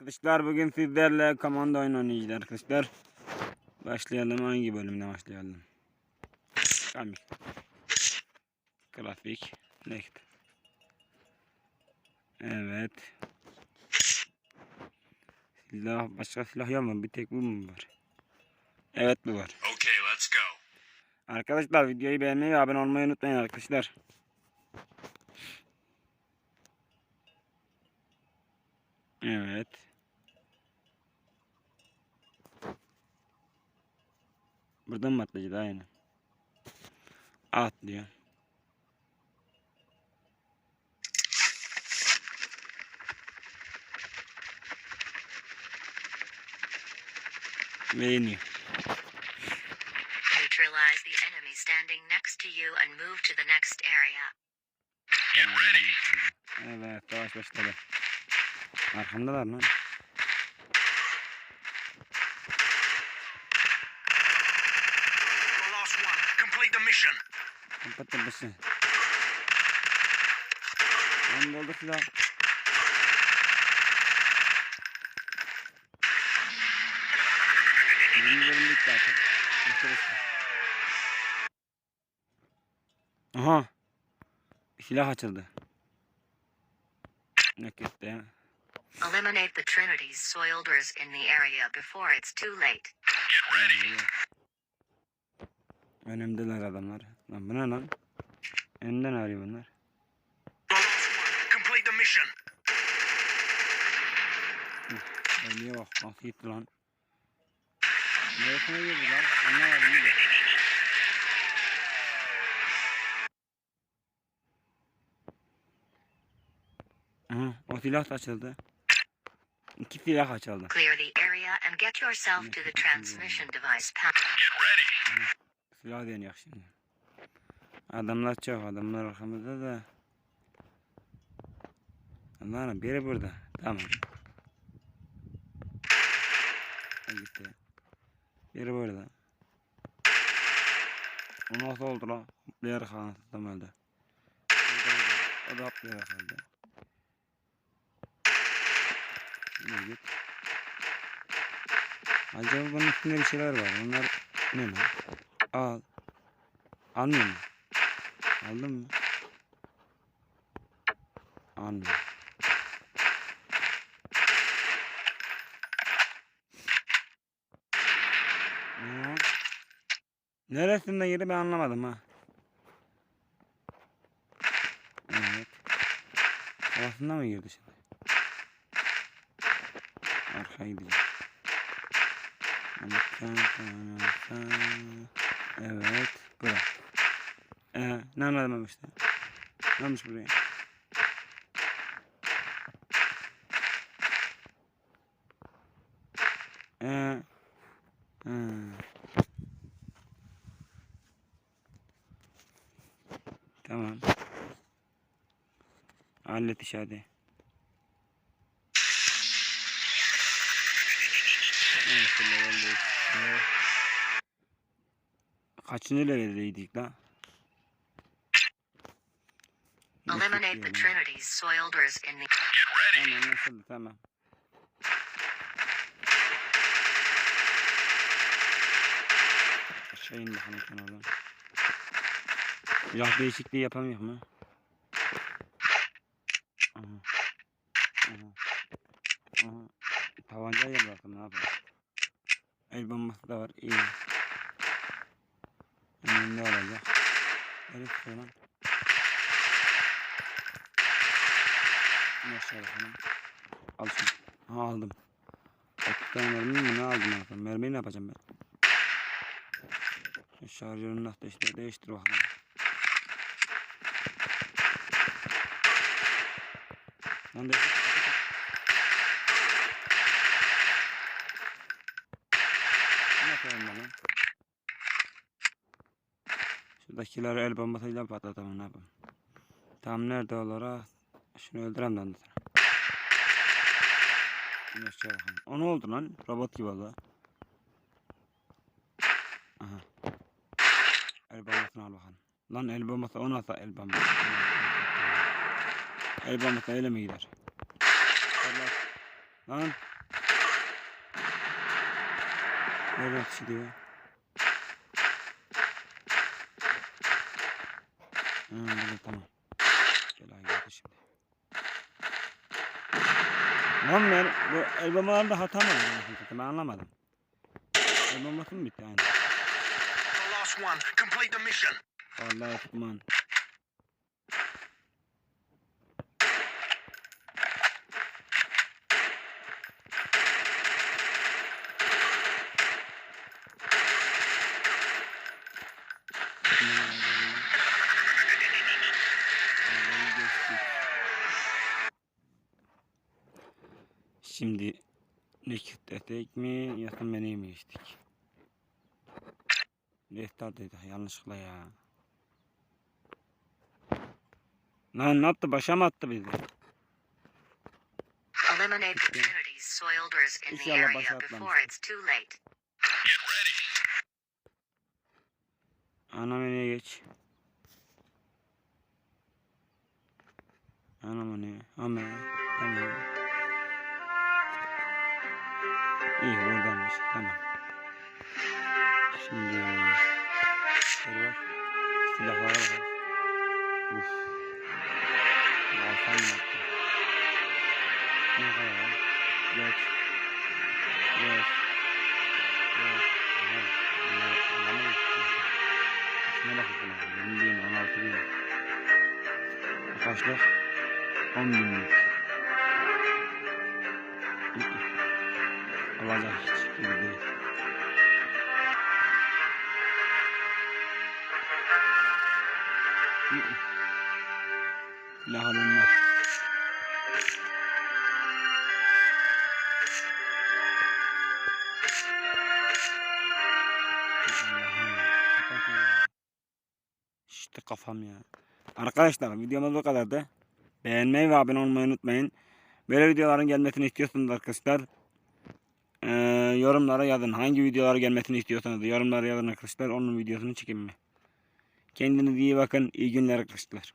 Arkadaşlar bugün sizlerle komando oyunu oynayacağız arkadaşlar. Başlayalım hangi bölümden başlayalım? Komik. Grafik. Next. Evet. Silah başka silah yok mu? Bir tek bu mu var? Evet bu var. Okay, let's go. Arkadaşlar videoyu beğenmeyi ve abone olmayı unutmayın arkadaşlar. Evet. Buradan mı atlayacağız? Aynen. Atlıyor. Ve iniyor. Neutralize the enemy standing next to you and move to the next area. Get ready. Evet savaş başladı. Arkamdalar lan. Kapat dışı. Lan doldu silah. Bitti artık. Aha. Silah açıldı. Gitti ya? Eliminate the Trinity's soilders in the area before it's too late. Get ready. Önümdeler adamlar. Lan bu ne lan? Önden arıyor bunlar. The last one. Complete the mission. Ölüye bak nasıl gitti lan. Neresine girdi lan? Anlamadım bir de. Aha, o silah da açıldı. İki silah açıldı. Clear the area and get yourself to the transmission device. Get ready. Silah deniyor şimdi. Adamlar çok, adamlar arkamızda da. Allah'ım biri burada. Tamam. Gitti. Biri burada. O nasıl oldu lan? Hoplayarak anlattım öldü. O da hoplayarak öldü. Ne git. Acaba bunun üstünde bir şeyler var. Onlar ne lan? Al. Almıyor mu? Aldın mı? Almıyor. Ne lan? Neresinde yeri ben anlamadım ha. Evet. Kafasında mı girdi şimdi? Arkaya gideceğim. Evet. Bura. Ee, ne anladım işte. Ne olmuş buraya? Ee, ha. Tamam. Hallet iş hadi. Evet. Kaçıncı leveldeydik lan? Eliminate the Trinity's soilders in the. Tamam anlaşıldı tamam. Aşağı in bakalım sen oradan. Silah değişikliği yapamıyor mu? Aha. Aha. Aha. Tabancayla bıraktım ne yapayım? El bombası da var iyi. Önünde olacak. Falan. İn aşağı bakalım. Al. Ha aldım. 30 tane mi ne aldım yapayım? Mermiyi ne yapacağım ben? Şu şarjörünü nasıl değiştir, değiştir bakalım. Lan değiştir. Oradakileri el bombasıyla patlatalım ne yapayım. Tam nerede olarak şunu öldürem de anlatırım. Güneşçe bakın. O ne oldu lan? Robot gibi oldu. Aha. El bombasını al bakalım. Lan el bombası o nasıl el bombası? El bombası öyle mi gider? Lan. Nereden çıkıyor? Hmm, tamam. Gel ay geldi şimdi. Lan ben bu el bombalarında hata mı var? Ben anlamadım. El bombası mı bitti aynı? The last one. Complete the mission. Allah Osman. Şimdi Attack mi yakın menüye mi geçtik? Restart dedi yanlışlıkla ya. Lan ne yaptı? Başa mı attı bizi? Eliminate. Trinity's soilders in the İnşallah area başlatmamıştır. before it's too late. Get ready. Ana menüye geç. Ana menü. Ama tamam. İyi oradanmış. Tamam. Şimdi şey var. Silahlar var. Uf. Alfan yaptı. Ne kadar var? Geç. Geç. Geç. Aha. Bunlar alamayız. Şuna bak bakalım. 20 bin, 16 bin. Kaçlar? 10 binlik. Olacak hiç gibi değil. Silah alınmaz. İşte kafam ya. Arkadaşlar videomuz bu kadardı. Beğenmeyi ve abone olmayı unutmayın. Böyle videoların gelmesini istiyorsanız arkadaşlar eee, yorumlara yazın. Hangi videoları gelmesini istiyorsanız yorumlara yazın arkadaşlar. Onun videosunu çekin mi? Kendinize iyi bakın. İyi günler arkadaşlar.